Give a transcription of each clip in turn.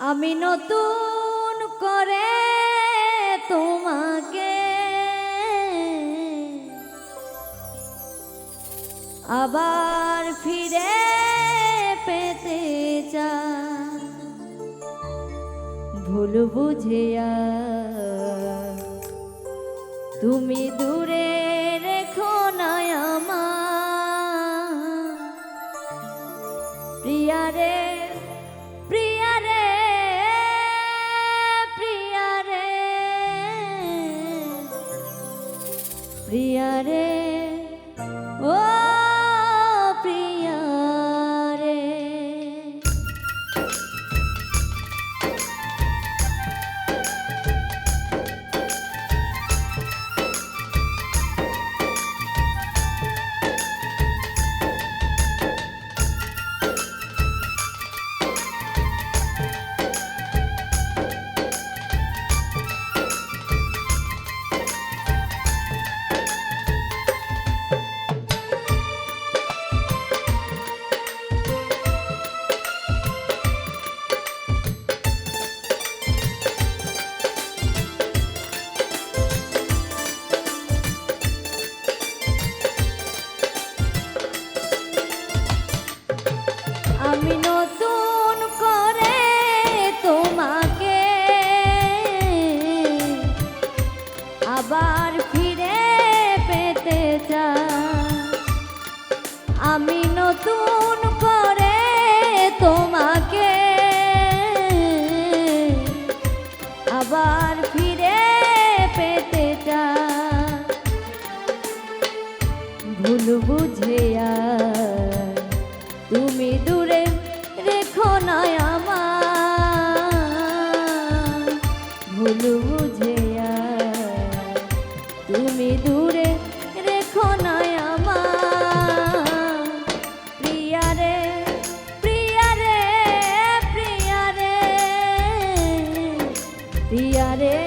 আমি নতুন করে তোমাকে। আবার ফিরে পেতে চা ভুল বুঝিয়া তুমি দূরে আবার ফিরে পেতে ভুল বুঝে তুমি দূরে রেখো না আমার ভুল বুঝে পিয়ারে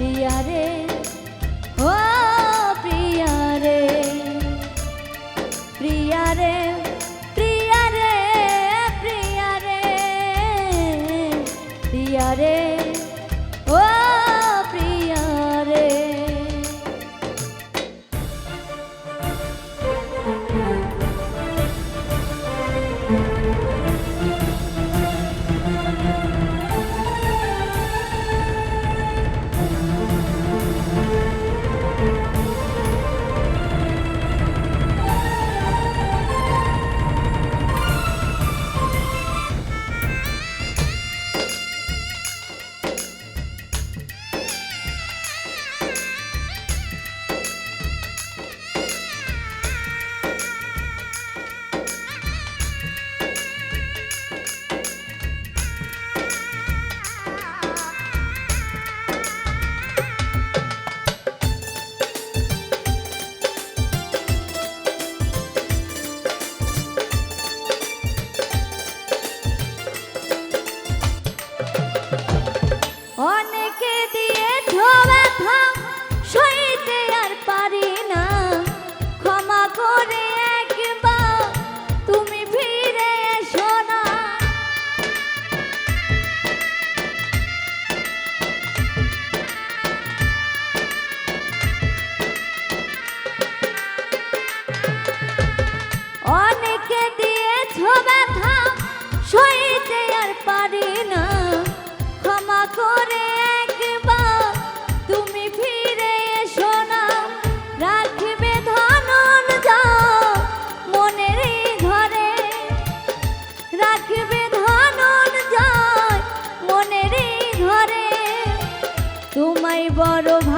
দিয়া রে। ও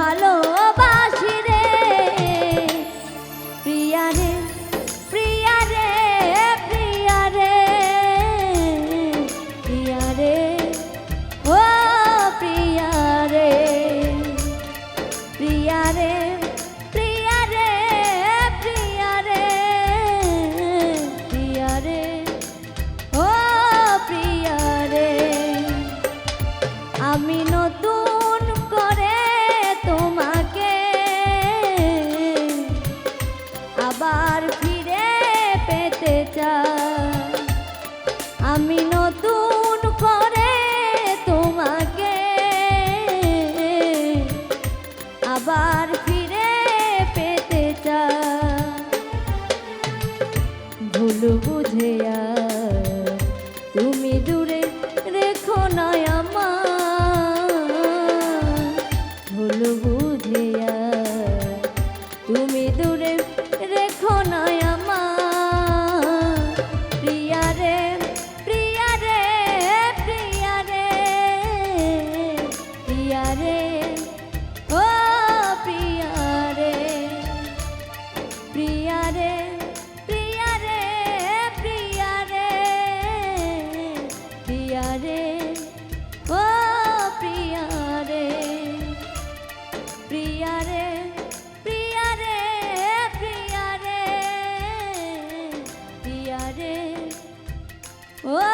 ভালোবাসি রে। প্রিয়া রে প্রিয়া রে প্রিয়া রে প্রিয়া রে, ও প্রিয়া রে প্রিয়া রে। আবার ফিরে পেতে চা ভুল বুঝে প্রিয়ারে প্রিয়ারে প্রিয়ারে প্রিয়ারে ও